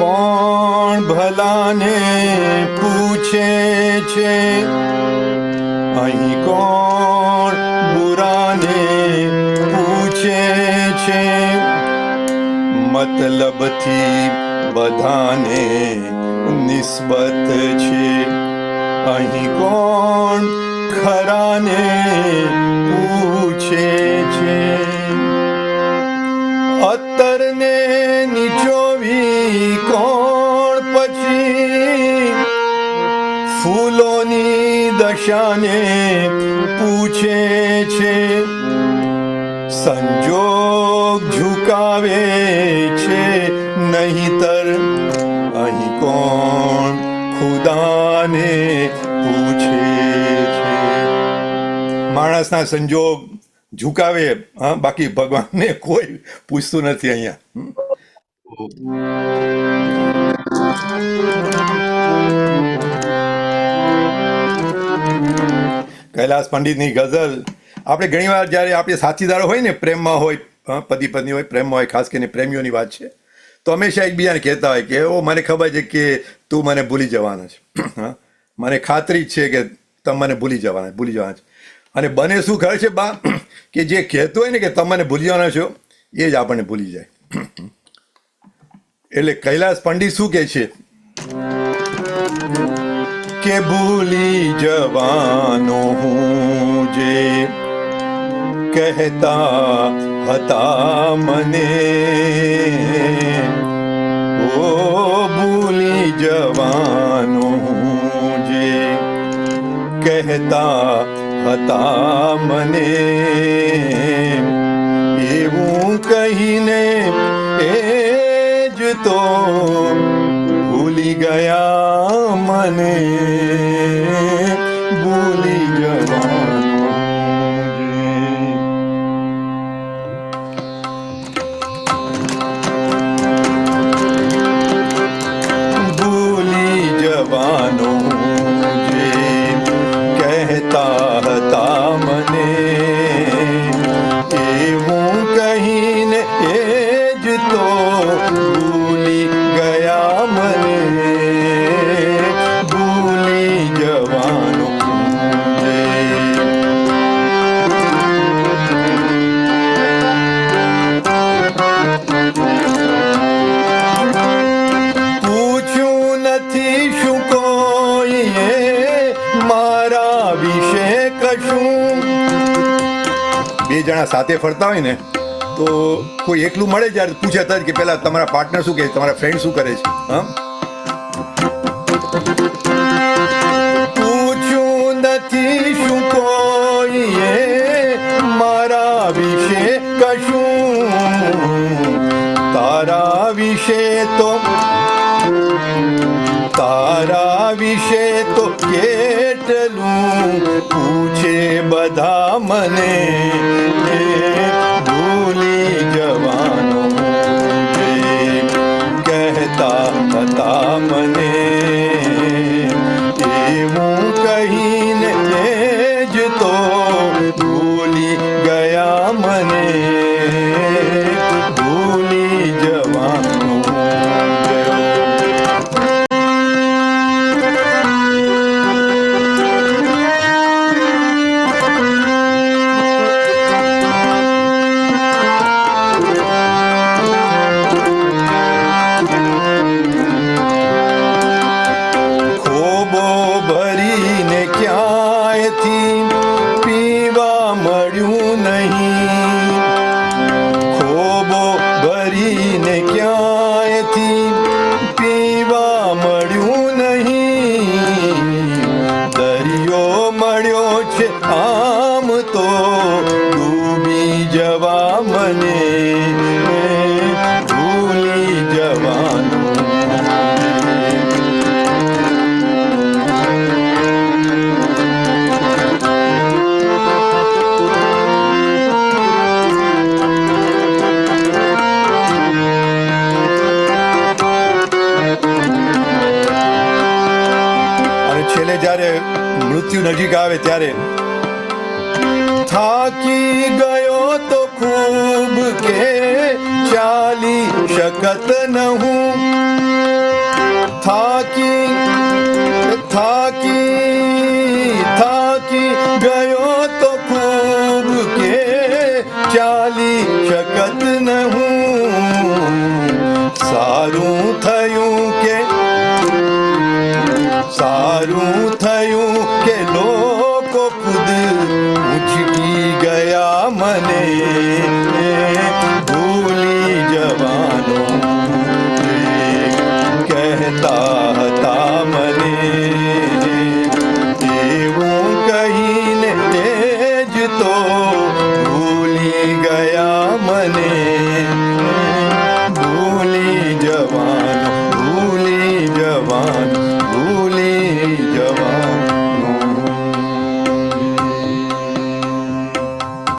કોણ ભલાને પૂછે છે? અહીં કોણ બુરાને પૂછે છે? મતલબથી બધાને નિસ્બત છે. અહીં કોણ ખરાને પૂછે છે? ફૂલોની દશાને પૂછે છે, સંજોગ ઝુકાવે છે, નહીતર અહીં કોણ ખુદાને પૂછે છે માણસના સંજોગ ઝુકાવે, હા, બાકી ભગવાનને કોઈ પૂછતું નથી અહીંયા. કૈલાસ પંડિતની ગઝલ. આપણે ઘણીવાર જ્યારે આપણે સાથીદારો હોય ને, પ્રેમમાં હોય પતિ પત્ની હોય, પ્રેમમાં હોય, ખાસ કરીને પ્રેમીઓની વાત છે, તો હંમેશા એકબીજાને કહેતા હોય કે, ઓ, મને ખબર છે કે તું મને ભૂલી જવાનો છે. હા મને ખાતરી છે કે તમે મને ભૂલી જવાના ભૂલી જવાના છે. અને બને શું ખબર છે બા? કે જે કહેતો હોય ને કે, તમે મને ભૂલી જવાના છો, એ જ આપણને ભૂલી જાય. એટલે કૈલાસ પંડિત શું કહે છે? કે ભૂલી જવાનો હું જે કહેતા હતા મને. ઓ ભૂલી જવાનો હું જે કહેતા હતા મને. એવું કહીને એ જ તો ભૂલી ગયા મને. બે જણા સાથે ફરતા હોય ને, તો કોઈ એકલું મળે જ્યારે પૂછે કે પેલા તમારા પાર્ટનર શું કહે છે તમારા ફ્રેન્ડ શું કરે છે? હા? નથી શું કોઈએ મારા વિશે કશું. તારા વિશે તો વિશે તો કેટલું પૂછે બધા મને? ભૂલી જવાનો કહેતા હતા મને. એવું કહીને જ તો ભૂલી ગયા મને. જવા મને ભૂલી જવાનું છેલ્લે જ્યારે મૃત્યુ નજીક આવે ત્યારે થાકી ગયો તો ખૂબ કે ચાલી શકત ન હું થાકી થાકી થાકી ગયો તો ખૂબ કે ચાલી શકત